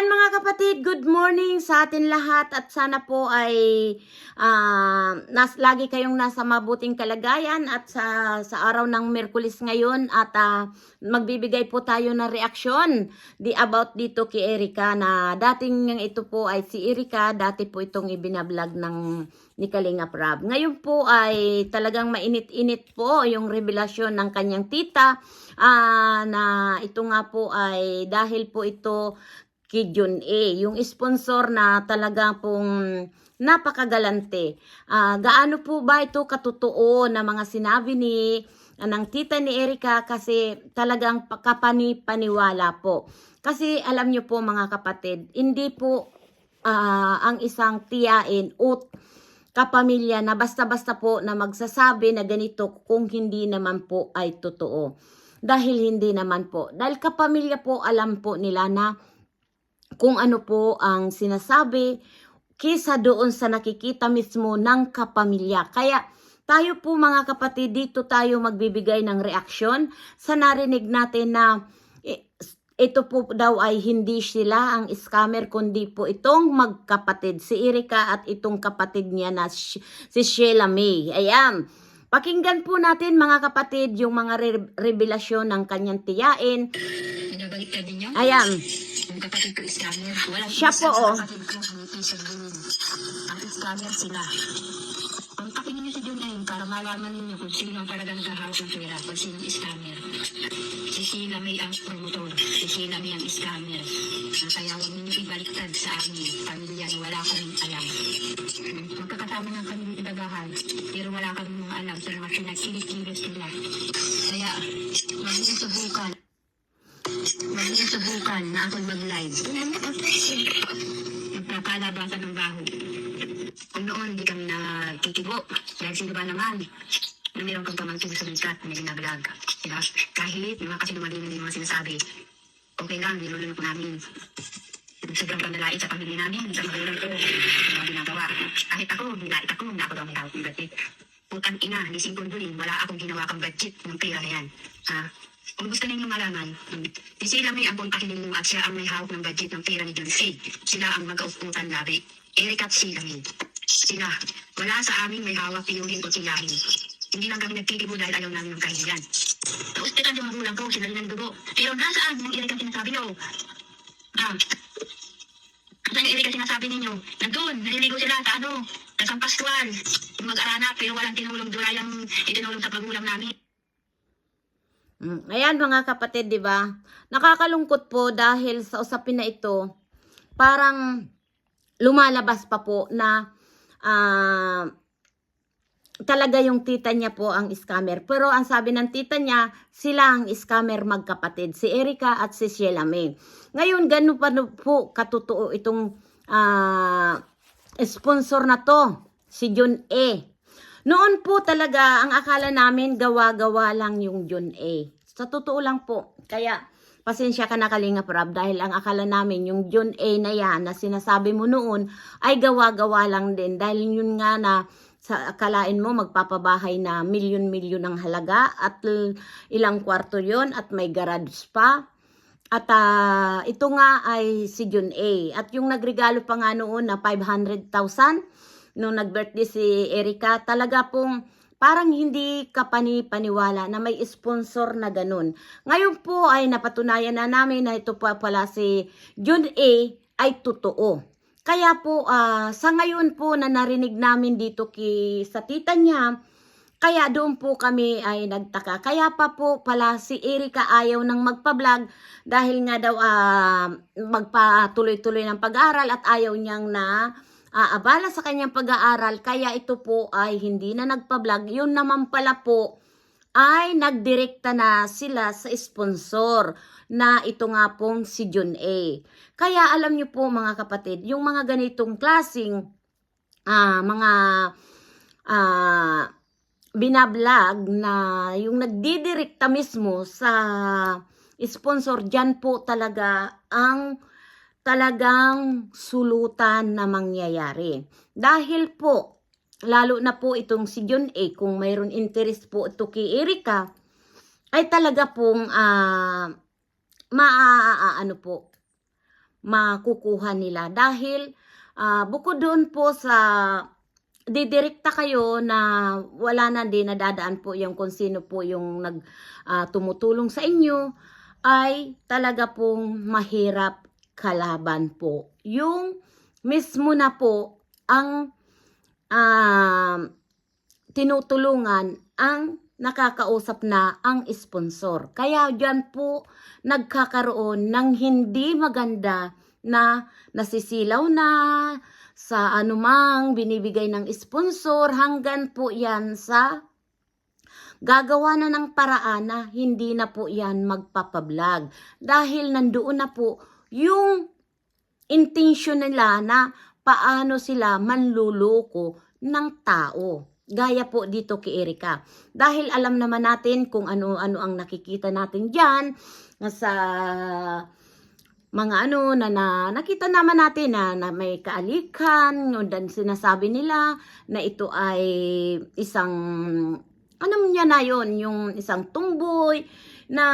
Ayan mga kapatid, good morning sa atin lahat at sana po ay ah, nas, lagi kayong nasa mabuting kalagayan at sa, sa araw ng Merkulis ngayon at ah, magbibigay po tayo ng reaksyon di about dito kay Erika na dating ito po ay si Erika, dati po itong ibinablog ng ni Kalinga Prab. Ngayon po ay talagang mainit-init po yung revelasyon ng kanyang tita ah, na ito nga po ay dahil po ito Jun A, yung sponsor na talaga pong napakagalante. Ah, gaano po ba ito katotoo na mga sinabi ni ah, ng tita ni Erika kasi talagang kapani-paniwala po. Kasi alam niyo po mga kapatid, hindi po ah, ang isang tiyain o kapamilya na basta-basta po na magsasabi na ganito kung hindi naman po ay totoo. Dahil hindi naman po. Dahil kapamilya po alam po nila na kung ano po ang sinasabi kisa doon sa nakikita mismo ng kapamilya. Kaya tayo po mga kapatid, dito tayo magbibigay ng reaksyon sa narinig natin na eh, ito po daw ay hindi sila ang scammer kundi po itong magkapatid si Erika at itong kapatid niya na si Sheila May. Ayan. Pakinggan po natin mga kapatid yung mga re- revelasyon ng kanyang tiyain. Binabaliktad ninyo? Ayan. Yung kapatid ko scammer. Walang Siya po, oh. kapatid ko. Ang scammer sila. Kontakin ninyo si John Ayon para malaman ninyo kung sino ang talagang gahawak ng pera kung sino ang scammer. Si Sheila May ang promotor. Si Sheila May ang scammer. Ang kaya huwag ninyo ibaliktad sa amin. Pamilya wala kaming alam. Magkakasama ng kami ibagahan. Pero wala kaming mga alam sa mga pinagkilit-kilit nila. Kaya, huwag niyo subukan. Niyo subukan na ako'y mag-live. Nagpapalabasan ng baho. Kung noon, hindi kami nagtitigo. Dahil sino ba naman? Na meron kang pamangkin sa sikat na ginagalag. Diba? Kahit mga kasinungalingan yung mga sinasabi, okay lang, nilulunok namin. Sobrang panalait sa pamilya namin, sa magulang ko, sa mga ginagawa. Kahit ako, nilait ako, na ako daw may hawak ng budget. Putang ina, lising kundulin, wala akong ginawa kang budget ng pera na yan. Ha? Kung gusto ninyo malaman, si Sila may ang kontakin ninyo at siya ang may hawak ng budget ng pera ni Julie Sila ang mag-auputan labi. Eric at Sila may. Sila, wala sa amin may hawak piyuhin o silahin. Hindi lang kami nagtitibo dahil ayaw namin ng kahilingan. Kauspetan yung magulang ko, sila rin ang dugo. Pero nasaan yung Eric ang sinasabi nyo? Ah, saan yung Eric ang sinasabi ninyo? Nandun, naliligo sila sa ano, sa San Pascual. Mag-anak, pero walang tinulong doon yung itinulong sa magulang namin. Mm, Ayan mga kapatid, 'di ba? Nakakalungkot po dahil sa usapin na ito, parang lumalabas pa po na ah, talaga yung tita niya po ang scammer. Pero ang sabi ng tita niya, sila ang scammer magkapatid, si Erika at si Sheila May. Ngayon, ganun pa po katotoo itong ah, sponsor na to, si John A. Noon po talaga, ang akala namin gawa-gawa lang yung John A. Sa totoo lang po. Kaya, pasensya ka na Kalinga Prab dahil ang akala namin yung John A na yan na sinasabi mo noon ay gawa-gawa lang din. Dahil yun nga na sa akalain mo magpapabahay na milyon-milyon ang halaga at ilang kwarto yon at may garage pa. At ah, ito nga ay si John A. At yung nagregalo pa nga noon na 500,000 nung nag-birthday si Erika, talaga pong parang hindi ka pani-paniwala na may sponsor na ganun. Ngayon po ay napatunayan na namin na ito pa pala si John A ay totoo. Kaya po ah, sa ngayon po na narinig namin dito ki, sa tita niya, kaya doon po kami ay nagtaka. Kaya pa po pala si Erika ayaw nang magpa-vlog dahil nga daw ah, magpatuloy-tuloy ng pag-aaral at ayaw niyang na aabala sa kanyang pag-aaral. Kaya ito po ay hindi na nagpa-vlog. Yun naman pala po ay nagdirekta na sila sa sponsor na ito nga pong si John A. Kaya alam niyo po mga kapatid, yung mga ganitong klasing ah, mga ah, binablog na yung nagdidirekta mismo sa sponsor dyan po talaga ang talagang sulutan na mangyayari. Dahil po, lalo na po itong si John A, kung mayroon interest po ito kay Erika, ay talaga pong ah maa ano po makukuha nila dahil ah, bukod doon po sa didirekta kayo na wala na din nadadaan po yung kung sino po yung nag ah, tumutulong sa inyo ay talaga pong mahirap kalaban po. Yung mismo na po ang ah, tinutulungan ang nakakausap na ang sponsor. Kaya dyan po nagkakaroon ng hindi maganda na nasisilaw na sa anumang binibigay ng sponsor hanggang po yan sa gagawa na ng paraan na hindi na po yan magpapablog. Dahil nandoon na po yung intention nila na paano sila manluloko ng tao. Gaya po dito kay Erika. Dahil alam naman natin kung ano-ano ang nakikita natin dyan sa mga ano na, na nakita naman natin na, na may kaalikan no, dan sinasabi nila na ito ay isang ano niya na yon yung isang tumboy na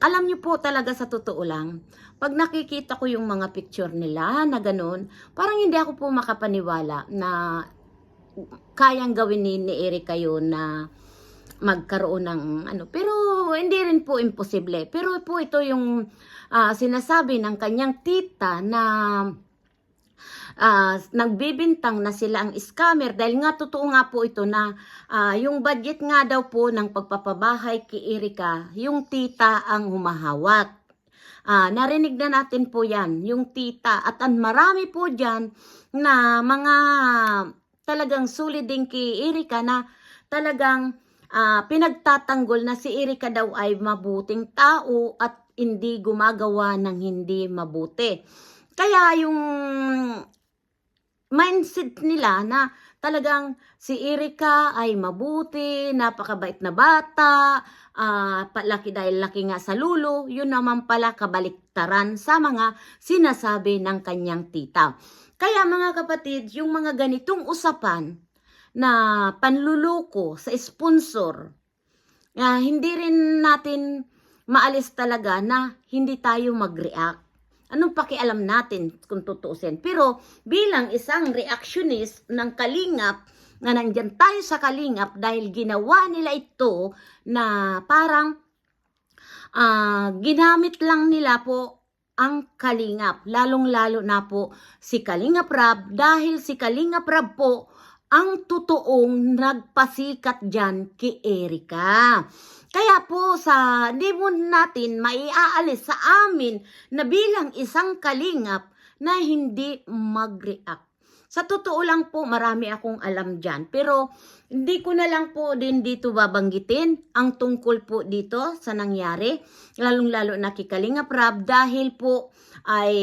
alam niyo po talaga sa totoo lang pag nakikita ko yung mga picture nila na ganun parang hindi ako po makapaniwala na kayang gawin ni, ni Erika yun na magkaroon ng ano. Pero hindi rin po imposible. Pero po ito yung ah, sinasabi ng kanyang tita na ah, nagbibintang na sila ang scammer dahil nga totoo nga po ito na ah, yung budget nga daw po ng pagpapabahay kay Erika, yung tita ang humahawak. Ah, narinig na natin po yan, yung tita. At ang marami po dyan na mga talagang sulit din kay Erika na talagang ah, pinagtatanggol na si Erika daw ay mabuting tao at hindi gumagawa ng hindi mabuti. Kaya yung mindset nila na talagang si Erika ay mabuti, napakabait na bata, ah, palaki dahil laki nga sa lulo, yun naman pala kabaliktaran sa mga sinasabi ng kanyang tita. Kaya mga kapatid, yung mga ganitong usapan na panluloko sa sponsor, ah, hindi rin natin maalis talaga na hindi tayo mag-react. Anong pakialam natin kung tutuusin? Pero bilang isang reactionist ng kalingap, na nandyan tayo sa kalingap dahil ginawa nila ito na parang ah, ginamit lang nila po ang kalingap. Lalong-lalo na po si Kalingap Rab dahil si Kalingap Rab po ang totoong nagpasikat dyan kay Erika. Kaya po sa mo natin maiaalis sa amin na bilang isang kalingap na hindi mag-react. Sa totoo lang po, marami akong alam dyan. Pero hindi ko na lang po din dito babanggitin ang tungkol po dito sa nangyari. Lalong-lalo na kay Rab dahil po ay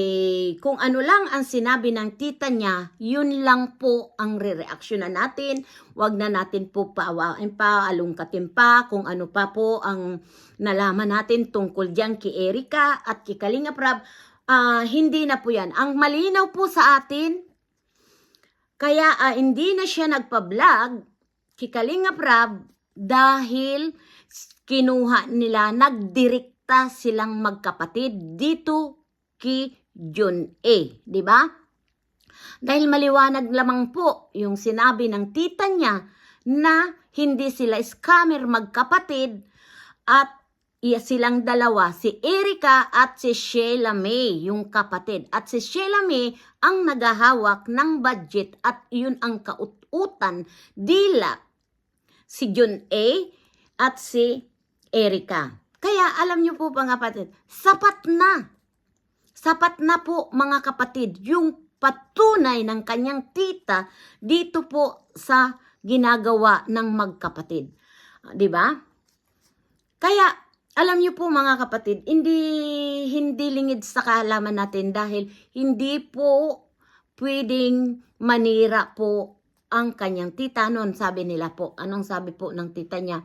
kung ano lang ang sinabi ng tita niya, yun lang po ang re-reactionan natin. Huwag na natin po paawain pa, alungkatin pa, kung ano pa po ang nalaman natin tungkol diyan kay Erika at kay Kalinga Prab. Ah, hindi na po yan. Ang malinaw po sa atin, kaya ah, hindi na siya nagpa-vlog kay Kalinga Prab dahil kinuha nila, nagdirekta silang magkapatid dito kay Jun A. Di ba? Dahil maliwanag lamang po yung sinabi ng tita niya na hindi sila scammer magkapatid at silang dalawa, si Erika at si Sheila May, yung kapatid. At si Sheila May ang nagahawak ng budget at yun ang kaututan dila si Jun A at si Erika. Kaya alam niyo po mga kapatid, sapat na. Sapat na po mga kapatid yung patunay ng kanyang tita dito po sa ginagawa ng magkapatid. Ah, 'Di ba? Kaya alam niyo po mga kapatid, hindi hindi lingid sa kaalaman natin dahil hindi po pwedeng manira po ang kanyang tita noon, sabi nila po. Anong sabi po ng tita niya?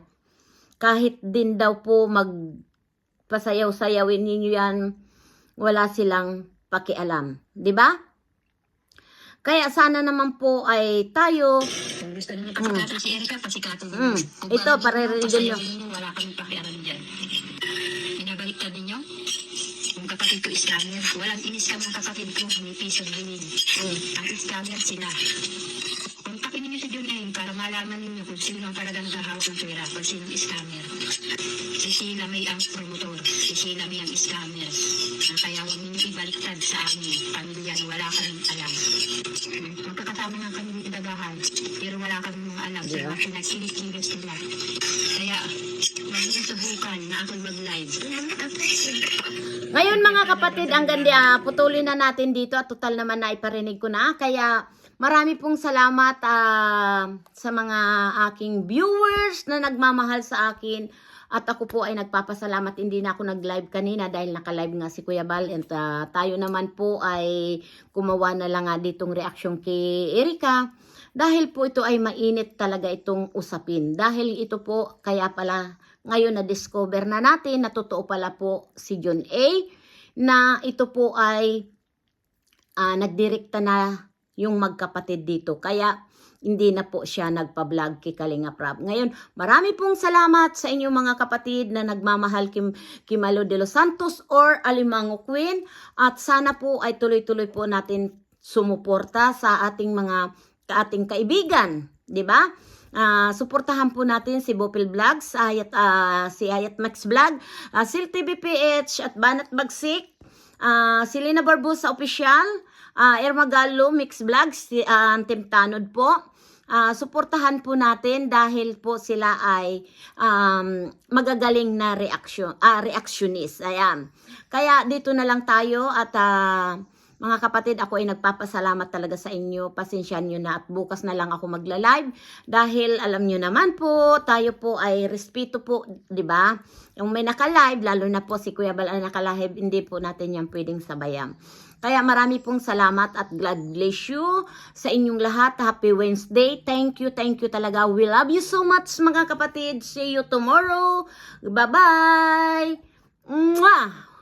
Kahit din daw po magpasayaw-sayawin ninyo yan, wala silang pakialam. 'Di ba? Kaya sana naman po ay tayo gusto niyo pasikatan si Erika, pasikatan niyo. Mm. Ito, nyo. ninyo, Wala kaming pakialam dyan. Binabaliktad ninyo. Kung kapatid Tito Scammer. Walang in-scam ng kapatid ko, may piso bilhin. Ang scammer sila. Kontakin niyo si John A para malaman ninyo kung sino ang talagang nagahawak ng pera, kung sino ang scammer. Si Sheila May ang promotor, si Sheila May ang scammer. Ang kaya huwag ninyo ibaliktad sa amin, pamilya na wala kaming alam. Magkakasama ng kami ng idagahan, pero wala kaming mga alam sa mga pinagsilis-kilis nila. Kaya, huwag niyo subukan na ako mag-live. Ngayon mga kapatid, ang ganda, putulin na natin dito at total naman na iparinig ko na. Kaya marami pong salamat ah, sa mga aking viewers na nagmamahal sa akin. At ako po ay nagpapasalamat. Hindi na ako nag-live kanina dahil naka-live nga si Kuya Bal. And ah, tayo naman po ay kumawa na lang nga ditong reaksyon kay Erika. Dahil po ito ay mainit talaga itong usapin. Dahil ito po, kaya pala ngayon na-discover na natin na totoo pala po si John A. Na ito po ay ah, nagdirekta na yung magkapatid dito. Kaya hindi na po siya nagpa-vlog kay Kalinga Prab. Ngayon, marami pong salamat sa inyong mga kapatid na nagmamahal Kim, Kimalo de los Santos or Alimango Queen. At sana po ay tuloy-tuloy po natin sumuporta sa ating mga ating kaibigan, 'di ba? Ah, suportahan po natin si Bopil Vlogs, Ayat, ah, si Ayat Max Vlog, uh, Sil TVPH at Banat Bagsik, ah, si Lina Barbosa Official, uh, Ermagalo Mix Vlogs, si uh, Team Tanod po. Ah, suportahan po natin dahil po sila ay um, magagaling na reaksyon, ah, reactionist. Ayan. Kaya dito na lang tayo at ah, mga kapatid, ako ay nagpapasalamat talaga sa inyo. Pasensyahan nyo na at bukas na lang ako magla-live dahil alam nyo naman po, tayo po ay respeto po, di ba? Yung may naka-live, lalo na po si Kuya Bal ang naka-live, hindi po natin yan pwedeng sabayan. Kaya marami pong salamat at God bless you sa inyong lahat. Happy Wednesday. Thank you, thank you talaga. We love you so much mga kapatid. See you tomorrow. Bye-bye. Mwah!